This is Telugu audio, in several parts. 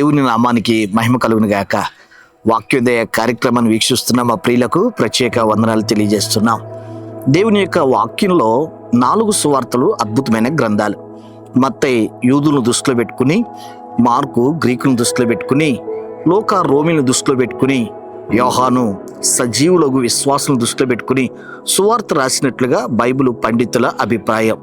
దేవుని నామానికి మహిమ కలుగును గాక. వాక్యోదయ కార్యక్రమాన్ని వీక్షిస్తున్న మా ప్రియులకు ప్రత్యేక వందనాలు తెలియజేస్తున్నాం. దేవుని యొక్క వాక్యంలో నాలుగు సువార్తలు అద్భుతమైన గ్రంథాలు. మత్తయి యూదులను దృష్టిలో పెట్టుకుని మార్కు గ్రీకులను దృష్టిలో పెట్టుకుని లోక రోమిలను దృష్టిలో పెట్టుకుని యోహాను సజీవులకు విశ్వాసం దృష్టిలో పెట్టుకుని సువార్త రాసినట్లుగా బైబిల్ పండితుల అభిప్రాయం.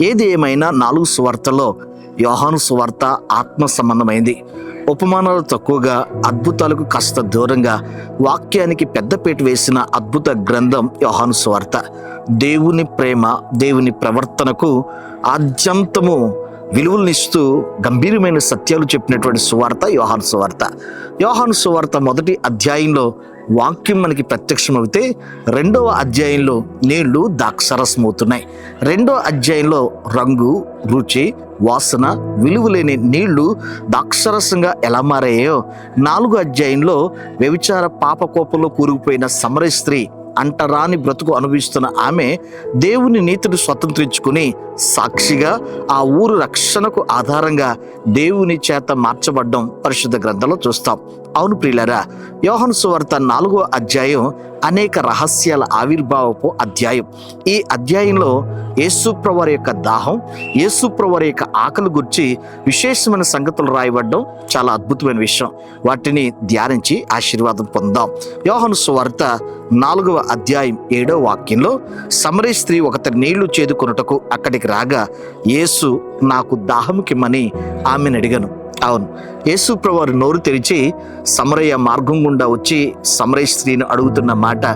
ఏది ఏమైనా నాలుగు సువార్తల్లో యోహాను సువార్త ఆత్మ సంబంధమైంది. ఉపమానాలు తక్కువగా అద్భుతాలకు కాస్త దూరంగా వాక్యానికి పెద్దపీట వేసిన అద్భుత గ్రంథం యోహాను సువార్త. దేవుని ప్రేమ దేవుని ప్రవర్తనకు ఆద్యంతము విలువలనిస్తూ గంభీరమైన సత్యాలు చెప్పినటువంటి సువార్త యోహాను సువార్త. యోహాను సువార్త మొదటి అధ్యాయంలో వాక్యం మనకి ప్రత్యక్షమవుతే రెండవ అధ్యాయంలో నీళ్ళు దాక్షరసమవుతున్నాయి. రెండవ అధ్యాయంలో రంగు రుచి వాసన విలువలేని నీళ్ళు దాక్షరసంగా ఎలా మారాయో. నాలుగో అధ్యాయంలో వ్యభిచార పాపకోపంలో కూరుకుపోయిన సమర స్త్రీ అంటరాని బ్రతుకు అనుభవిస్తున్న ఆమె దేవుని నీతిని స్వతంత్రించుకుని సాక్షిగా ఆ ఊరు రక్షణకు ఆధారంగా దేవుని చేత మార్చబడ్డం పరిశుద్ధ గ్రంథంలో చూస్తాం. అవును ప్రియులరా యోహన్ సువార్త నాలుగో అధ్యాయం అనేక రహస్యాల ఆవిర్భావపు అధ్యాయం. ఈ అధ్యాయంలో యేసుప్రవర్ యొక్క దాహం యేసుప్రవర్ యొక్క ఆకలి గురించి విశేషమైన సంగతులు రాయబడడం చాలా అద్భుతమైన విషయం. వాటిని ధ్యానించి ఆశీర్వాదం పొందాం. యోహను సువార్త నాలుగవ అధ్యాయం ఏడో వాక్యంలో సమరీ స్త్రీ ఒకతరి నీళ్ళు చేదుకొనుటకు అక్కడికి రాగా యేసు నాకు దాహముకిమ్మని ఆమెను అడిగాను. అవును. యేసు ప్రభువారు నోరు తెరిచి సమరయ్య మార్గం గుండా వచ్చి సమరయ్య స్త్రీని అడుగుతున్న మాట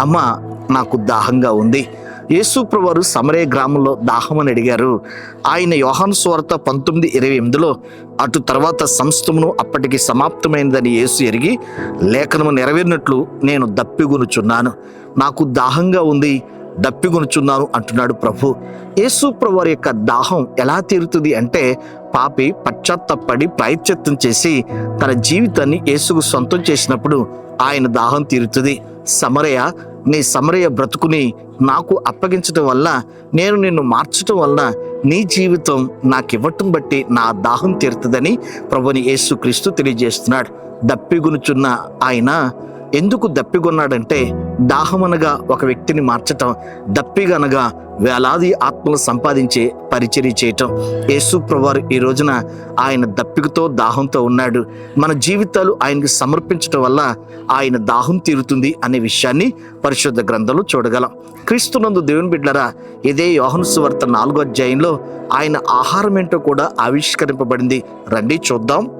అమ్మ నాకు దాహంగా ఉంది. యేసు ప్రభువారు సమరయ్య గ్రామంలో దాహమని అడిగారు. ఆయన యోహాను స్వార్త పంతొమ్మిది ఇరవై ఎనిమిదిలో అటు తర్వాత సంస్థమును అప్పటికి సమాప్తమైనదని యేసు ఎరిగి లేఖనము నెరవేరినట్లు నేను దప్పిగొనుచున్నాను. నాకు దాహంగా ఉంది. దప్పిగొనుచున్నాను అంటున్నాడు ప్రభు. యేసు ప్రభు యొక్క దాహం ఎలా తీరుతుంది అంటే పాపి పశ్చాత్తపడి ప్రాయశ్చిత్తం చేసి తన జీవితాన్ని యేసుకు సొంతం చేసినప్పుడు ఆయన దాహం తీరుతుంది. సమరయ నీ సమరయ బ్రతుకుని నాకు అప్పగించడం వల్ల నేను నిన్ను మార్చడం వల్ల నీ జీవితం నాకు ఇవ్వటం బట్టి నా దాహం తీరుతుందని ప్రభుని యేసుక్రీస్తు తెలియజేస్తున్నాడు. దప్పిగునుచున్న ఆయన ఎందుకు దప్పిగొన్నాడంటే దాహమనగా ఒక వ్యక్తిని మార్చటం దప్పిగనగా వేలాది ఆత్మలు సంపాదించే పరిచర్య చేయటం. యేసు ప్రభువారు ఈ రోజున ఆయన దప్పికతో దాహంతో ఉన్నాడు. మన జీవితాలు ఆయనకి సమర్పించటం వల్ల ఆయన దాహం తీరుతుంది అనే విషయాన్ని పరిశుద్ధ గ్రంథంలో చూడగలం. క్రీస్తునందు దేవుని బిడ్డరా ఇదే యోహను సువార్త నాలుగో అధ్యాయంలో ఆయన ఆహారం ఏంటో కూడా ఆవిష్కరింపబడింది. రండి చూద్దాం.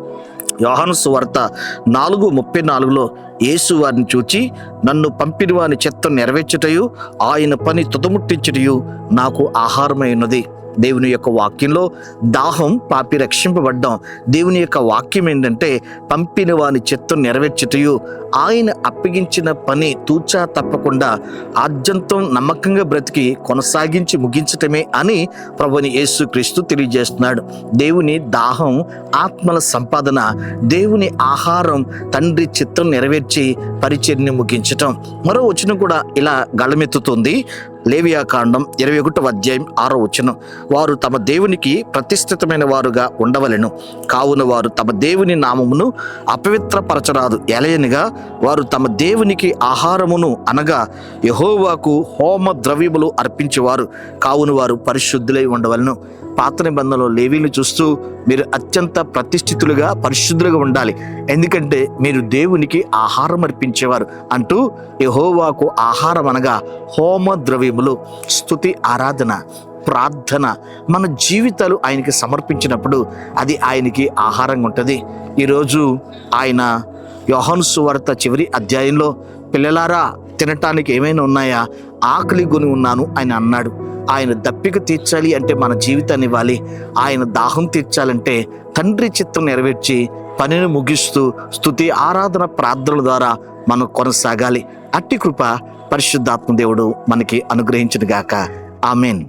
యోహాను సువార్త నాలుగు ముప్పై నాలుగులో యేసు వారిని చూచి నన్ను పంపిన వాని చిత్తం నెరవేర్చుటయు ఆయన పని తుదముట్టించుటయు నాకు ఆహారమై ఉన్నది దేవుని యొక్క వాక్యంలో దాహం పాపి రక్షింపబడ్డాం. దేవుని యొక్క వాక్యం ఏంటంటే పంపిన వాని చిత్తం నెరవేర్చుటయు ఆయన అప్పగించిన పని తూచా తప్పకుండా ఆద్యంతం నమ్మకంగా బ్రతికి కొనసాగించి ముగించటమే అని ప్రభుని యేసుక్రీస్తు తెలియజేస్తున్నాడు. దేవుని దాహం ఆత్మల సంపాదన దేవుని ఆహారం తండ్రి చిత్తం నెరవేర్చి పరిచర్ని ముగించటం. మరో వచనం కూడా ఇలా గళమెత్తుతుంది. లేవియాకాండం ఇరవై ఒకటవ అధ్యాయం ఆరో వచనం. వారు తమ దేవునికి ప్రతిష్ఠితమైన వారుగా ఉండవలెను. కావున వారు తమ దేవుని నామమును అపవిత్రపరచరాదు. ఎలయనిగా వారు తమ దేవునికి ఆహారమును అనగా యహోవాకు హోమ ద్రవ్యములు అర్పించేవారు. కావున వారు పరిశుద్ధులై ఉండవలను. పాత నిబంధనలో లేవీలు చూస్తూ మీరు అత్యంత ప్రతిష్ఠితులుగా పరిశుద్ధులుగా ఉండాలి. ఎందుకంటే మీరు దేవునికి ఆహారం అర్పించేవారు అంటూ యహోవాకు ఆహారం అనగా హోమ ద్రవ్యములు స్థుతి ఆరాధన ప్రార్థన. మన జీవితాలు ఆయనకి సమర్పించినప్పుడు అది ఆయనకి ఆహారంగా ఉంటుంది. ఈరోజు ఆయన యోహన్ సువార్త చివరి అధ్యాయంలో పిల్లలారా తినటానికి ఏమైనా ఉన్నాయా? ఆకలి కొని ఉన్నాను ఆయన అన్నాడు. ఆయన దప్పిక తీర్చాలి అంటే మన జీవితాన్ని ఇవ్వాలి. ఆయన దాహం తీర్చాలంటే తండ్రి చిత్తం నెరవేర్చి పనిని ముగిస్తూ స్తుతి ఆరాధన ప్రార్థనల ద్వారా మనం కొనసాగాలి. అట్టి కృప పరిశుద్ధాత్మ దేవుడు మనకి అనుగ్రహించిన గాక ఆమెన్.